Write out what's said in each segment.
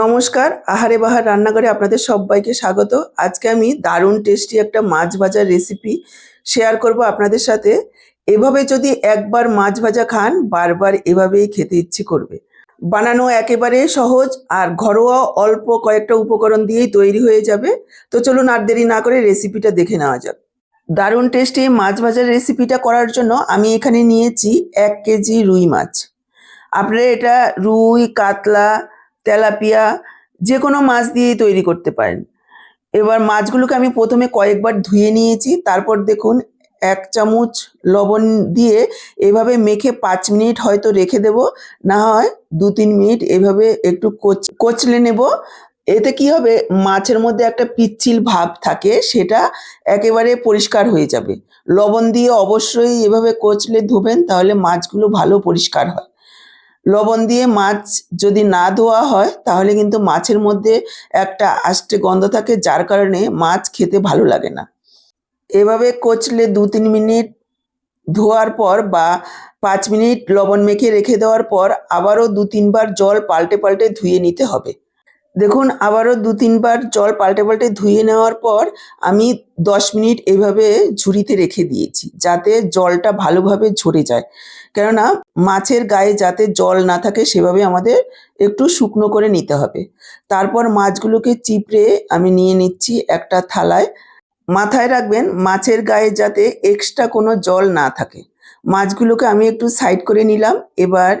নমস্কার, আহারে বাহার রান্নাঘরে আপনাদের সবাইকে স্বাগত। আজকে আমি দারুণ টেস্টি একটা মাছ ভাজার রেসিপি শেয়ার করব আপনাদের সাথে। এভাবে যদি একবার মাছ ভাজা খান, বারবার এভাবেই খেতে ইচ্ছে করবে। বানানো একেবারে সহজ আর ঘরোয়া অল্প কয়েকটা উপকরণ দিয়েই তৈরি হয়ে যাবে। তো চলুন আর দেরি না করে রেসিপিটা দেখে নেওয়া যাক। দারুণ টেস্টি মাছ ভাজার রেসিপিটা করার জন্য আমি এখানে নিয়েছি এক কেজি রুই মাছ। আপনারা এটা রুই, কাতলা তেলাপিয়া যে কোনো মাছ দিয়েই তৈরি করতে পারেন। এবার মাছগুলোকে আমি প্রথমে কয়েকবার ধুয়ে নিয়েছি, তারপর দেখুন এক চামচ লবণ দিয়ে এভাবে মেখে পাঁচ মিনিট হয়তো রেখে দেব, না হয় দু তিন মিনিট এভাবে একটু কোচ, কোচলে নেব। এতে কি হবে, মাছের মধ্যে একটা পিচ্ছিল ভাব থাকে, সেটা একেবারে পরিষ্কার হয়ে যাবে। লবণ দিয়ে অবশ্যই এভাবে কোচলে ধুবেন, তাহলে মাছগুলো ভালো পরিষ্কার হয়। লবণ দিয়ে মাছ যদি না ধোয়া হয়, তাহলে কিন্তু মাছের মধ্যে একটা আষ্টে গন্ধ থাকে, যার কারণে মাছ খেতে ভালো লাগে না। এভাবে কচলে দু তিন মিনিট ধোয়ার পর বা পাঁচ মিনিট লবণ মেখে রেখে দেওয়ার পর আবারও দু তিনবার জল পাল্টে পাল্টে ধুয়ে নিতে হবে। দেখুন, আবারও দু, তিনবার জল পাল্টে পাল্টে ধুয়ে নেওয়ার পর আমি দশ মিনিট এভাবে ঝুড়িতে রেখে দিয়েছি, যাতে জলটা ভালোভাবে ঝরে যায়। কেননা মাছের গায়ে যাতে জল না থাকে, সেভাবে আমাদের একটু শুকনো করে নিতে হবে। তারপর মাছগুলোকে চিপড়ে আমি নিয়ে নিচ্ছি একটা থালায়। মাথায় রাখবেন, মাছের গায়ে যাতে এক্সট্রা কোনো জল না থাকে। মাছগুলোকে আমি একটু সাইড করে নিলাম, এবার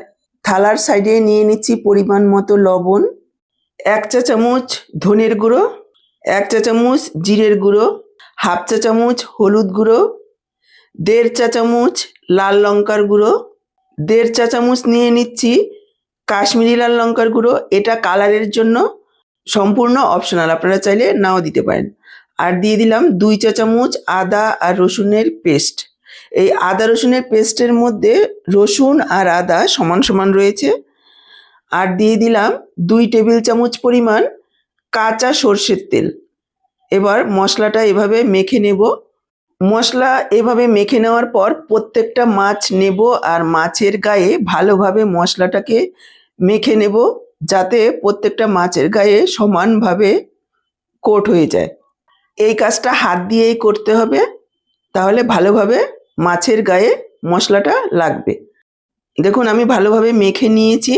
থালার সাইডে নিয়ে নিচ্ছি পরিমাণ মতো লবণ। এক চা চামচ ধনের গুঁড়ো, এক চা চামচ জিরের গুঁড়ো, হাফ চা চামচ হলুদ গুঁড়ো, দেড় চা চামচ লাল লঙ্কার গুঁড়ো, দেড় চা চামচ নিয়ে নিচ্ছি কাশ্মীরি লাল লঙ্কার গুঁড়ো। এটা কালারের জন্য সম্পূর্ণ অপশনাল, আপনারা চাইলে নাও দিতে পারেন। আর দিয়ে দিলাম দুই চা চামচ আদা আর রসুনের পেস্ট। এই আদা রসুনের পেস্টের মধ্যে রসুন আর আদা সমান সমান রয়েছে। আর দিয়ে দিলাম দুই টেবিল চামচ পরিমাণ কাঁচা সর্ষের তেল। এবার মশলাটা এভাবে মেখে নেব। মশলা এভাবে মেখে নেওয়ার পর প্রত্যেকটা মাছ নেব আর মাছের গায়ে ভালোভাবে মশলাটাকে মেখে নেব যাতে প্রত্যেকটা মাছের গায়ে সমানভাবে কোট হয়ে যায়। এই কাজটা হাত দিয়েই করতে হবে, তাহলে ভালোভাবে মাছের গায়ে মশলাটা লাগবে। দেখুন আমি ভালোভাবে মেখে নিয়েছি।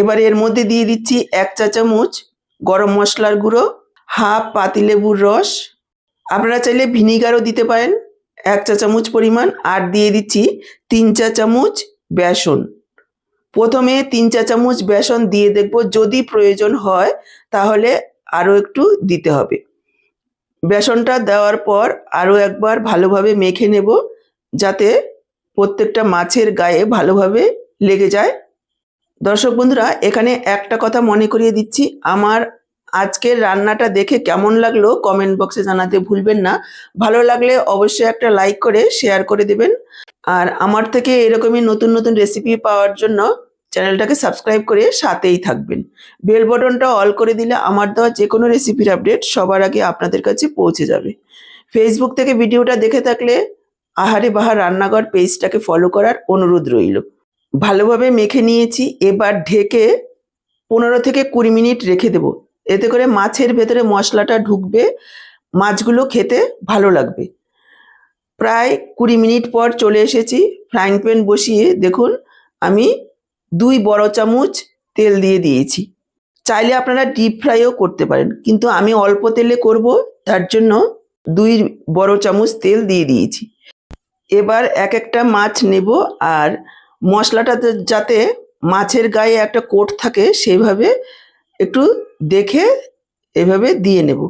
এবার এর মধ্যে দিয়ে দিচ্ছি এক চা চামচ গরম মশলার গুঁড়ো, হাফ পাতিলেবুর রস। আপনারা চাইলে ভিনিগারও দিতে পারেন, এক চা চামচ পরিমাণ। আর দিয়ে দিচ্ছি তিন চা চামচ বেসন। প্রথমে তিন চা চামচ বেসন দিয়ে দেখব, যদি প্রয়োজন হয় তাহলে আরও একটু দিতে হবে। বেসনটা দেওয়ার পর আরও একবার ভালোভাবে মেখে নেব, যাতে প্রত্যেকটা মাছের গায়ে ভালোভাবে লেগে যায়। দর্শক বন্ধুরা, এখানে একটা কথা মনে করিয়ে দিচ্ছি। আমার আজকের রান্নাটা দেখে কেমন লাগল কমেন্ট বক্সে জানাতে ভুলবেন না। ভালো লাগলে অবশ্যই একটা লাইক করে, শেয়ার করে দেবেন। আর আমার থেকে এরকমই নতুন নতুন রেসিপি পাওয়ার জন্য চ্যানেলটাকে সাবস্ক্রাইব করে সাথেই থাকবেন। বেল বটনটা অল করে দিলে আমার দেওয়া যে কোনো রেসিপির আপডেট সবার আগে আপনাদের কাছে পৌঁছে যাবে। ফেসবুক থেকে ভিডিওটা দেখে থাকলে আহারে বাহার রান্নাঘর পেজটাকে ফলো করার অনুরোধ রইল। ভালোভাবে মেখে নিয়েছি, এবার ঢেকে পনেরো থেকে কুড়ি মিনিট রেখে দেব। এতে করে মাছের ভেতরে মশলাটা ঢুকবে, মাছগুলো খেতে ভালো লাগবে। প্রায় কুড়ি মিনিট পর চলে এসেছি ফ্রাইং প্যান বসিয়ে, দেখুন আমি দুই বড় চামচ তেল দিয়ে দিয়েছি। চাইলে আপনারা ডিপ ফ্রাইও করতে পারেন, কিন্তু আমি অল্প তেলে করব, তার জন্য দুই বড় চামচ তেল দিয়ে দিয়েছি। এবার এক একটা মাছ নেব আর মশলাটাতে যাতে মাছের গায়ে একটা কোট থাকে, সেইভাবে একটু দেখে এভাবে দিয়ে নেব।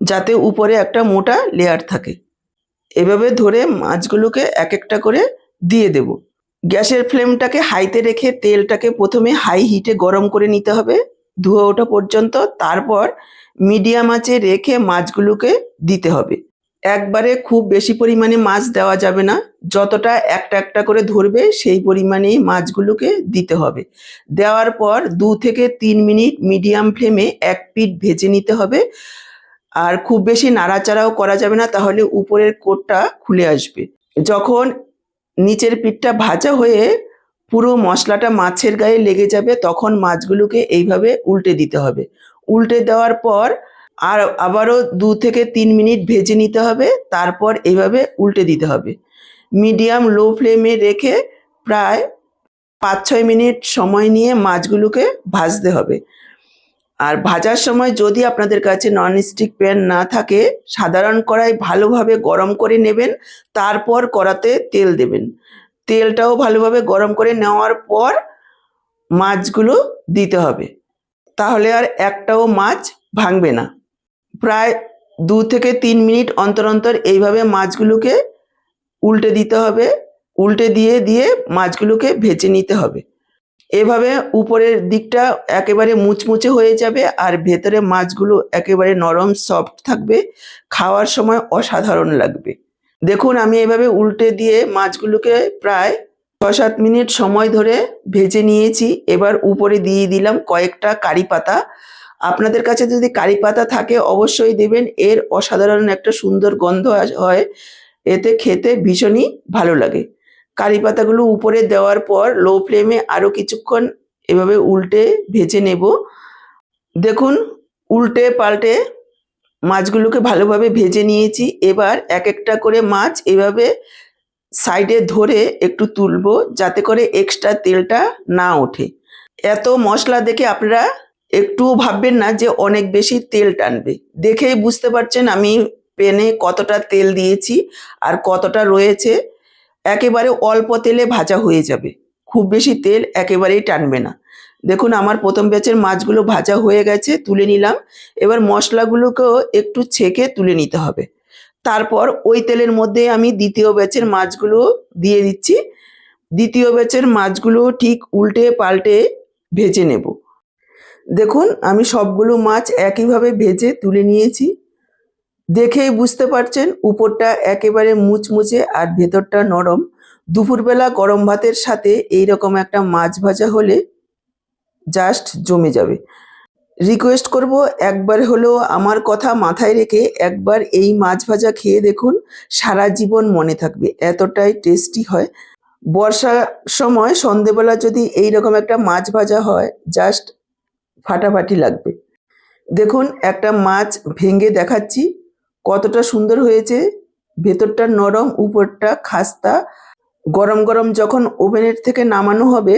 যাতে উপরে একটা মোটা লেয়ার থাকে। এভাবে ধরে মাছগুলোকে এক একটা করে দিয়ে দেব। গ্যাসের ফ্লেমটাকে হাইতে রেখে তেলটাকে প্রথমে হাই হিটে গরম করে নিতে হবে। ধোয়া ওঠা পর্যন্ত, তারপর মিডিয়াম আঁচে রেখে মাছগুলোকে দিতে হবে। একবারে খুব বেশি পরিমাণে মাছ দেওয়া যাবে না। যতটা একটা একটা করে ধরবে, সেই পরিমাণেই মাছগুলোকে দিতে হবে। দেওয়ার পর দু থেকে তিন মিনিট মিডিয়াম ফ্লেমে এক পিঠ ভেজে নিতে হবে। আর খুব বেশি নাড়াচাড়াও করা যাবে না, তাহলে উপরের কোটটা খুলে আসবে। যখন নিচের পিঠটা ভাজা হয়ে পুরো মশলাটা মাছের গায়ে লেগে যাবে, তখন মাছগুলোকে এইভাবে উল্টে দিতে হবে। উল্টে দেওয়ার পর আর আবারও দু থেকে তিন মিনিট ভেজে নিতে হবে, তারপর এইভাবে উল্টে দিতে হবে। মিডিয়াম, লো ফ্লেমে রেখে প্রায় পাঁচ ছয় মিনিট সময় নিয়ে মাছগুলোকে ভাজতে হবে। আর ভাজার সময় যদি আপনাদের কাছে ননস্টিক প্যান না থাকে, সাধারণ কড়াই ভালোভাবে গরম করে নেবেন, তারপর কড়াতে তেল দেবেন। তেলটাও ভালোভাবে গরম করে নেওয়ার পর মাছগুলো দিতে হবে। তাহলে আর একটাও মাছ ভাঙবে না। প্রায় দু থেকে তিন মিনিট অন্তর অন্তর এইভাবে মাছগুলোকে উল্টে দিতে হবে। উল্টে দিয়ে দিয়ে মাছগুলোকে ভেজে নিতে হবে। এভাবে উপরের দিকটা একেবারে মুচমুচে হয়ে যাবে আর ভেতরে মাছগুলো একেবারে নরম, সফট থাকবে। খাওয়ার সময় অসাধারণ লাগবে। দেখুন, আমি এভাবে উল্টে দিয়ে মাছগুলোকে প্রায় ছ সাত মিনিট সময় ধরে ভেজে নিয়েছি। এবার উপরে দিয়ে দিলাম কয়েকটা কারি পাতা। আপনাদের কাছে যদি কারি পাতা থাকে, অবশ্যই দেবেন। এর অসাধারণ একটা সুন্দর গন্ধ হয়। এতে খেতে ভীষণই ভালো লাগে। কারি পাতাগুলো উপরে দেওয়ার পর লো ফ্লেমে আরও কিছুক্ষণ এভাবে উল্টে ভেজে নেব। দেখুন, উল্টে পাল্টে মাছগুলোকে ভালোভাবে ভেজে নিয়েছি। এবার এক একটা করে মাছ এভাবে সাইডে ধরে একটু তুলবো, যাতে করে এক্সট্রা তেলটা না ওঠে। এত মশলা দেখে আপনারা একটুও ভাববেন না যে অনেক বেশি তেল টানবে। দেখেই বুঝতে পারছেন আমি পেনে কতটা তেল দিয়েছি আর কতটা রয়েছে। একেবারে অল্প তেলে ভাজা হয়ে যাবে। খুব বেশি তেল একেবারেই টানবে না। দেখুন আমার প্রথম ব্যাচের মাছগুলো ভাজা হয়ে গেছে, তুলে নিলাম। এবার মশলাগুলোকেও একটু ছেঁকে তুলে নিতে হবে। তারপর ওই তেলের মধ্যে আমি দ্বিতীয় ব্যাচের মাছগুলো দিয়ে দিচ্ছি। দ্বিতীয় ব্যাচের মাছগুলো ঠিক উল্টে পাল্টে ভেজে নেব। দেখুন, আমি সবগুলো মাছ একইভাবে ভেজে তুলে নিয়েছি। দেখেই বুঝতে পারছেন, উপরটা একেবারে মুচমুচে আর ভেতরটা নরম। দুপুরবেলা গরম ভাতের সাথে এই রকম একটা মাছ ভাজা হলে জাস্ট জমে যাবে। রিকোয়েস্ট করব, একবার হলেও আমার কথা মাথায় রেখে একবার এই মাছ ভাজা খেয়ে দেখুন, সারা জীবন মনে থাকবে, এতটাই টেস্টি হয়। বর্ষার সময় সন্ধেবেলা যদি এই রকম একটা মাছ ভাজা হয় জাস্ট ফাটাফাটি লাগবে। দেখুন, একটা মাছ ভেঙে দেখাচ্ছি। কতটা সুন্দর হয়েছে। ভেতরটা নরম, উপরটা খাস্তা। গরম গরম যখন ওভেনের থেকে নামানো হবে,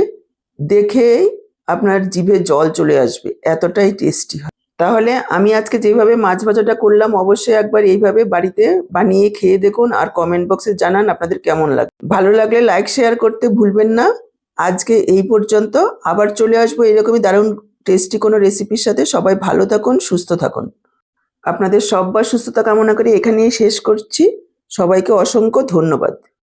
দেখেই আপনার জিভে জল চলে আসবে। এতটাই টেস্টি হয়। তাহলে আমি আজকে যেভাবে মাছ ভাজাটা করলাম, অবশ্যই একবার এইভাবে বাড়িতে বানিয়ে খেয়ে দেখুন আর কমেন্ট বক্সে জানান আপনাদের কেমন লাগে, ভালো লাগলে লাইক শেয়ার করতে ভুলবেন না। আজকে এই পর্যন্ত আবার চলে আসব এরকমই দারুণ টেস্টি কোনো রেসিপির সাথে সবাই ভালো থাকুন, সুস্থ থাকুন। আপনাদের সব্বার সুস্থতা কামনা করে এখানেই শেষ করছি। সবাইকে অসংখ্য ধন্যবাদ।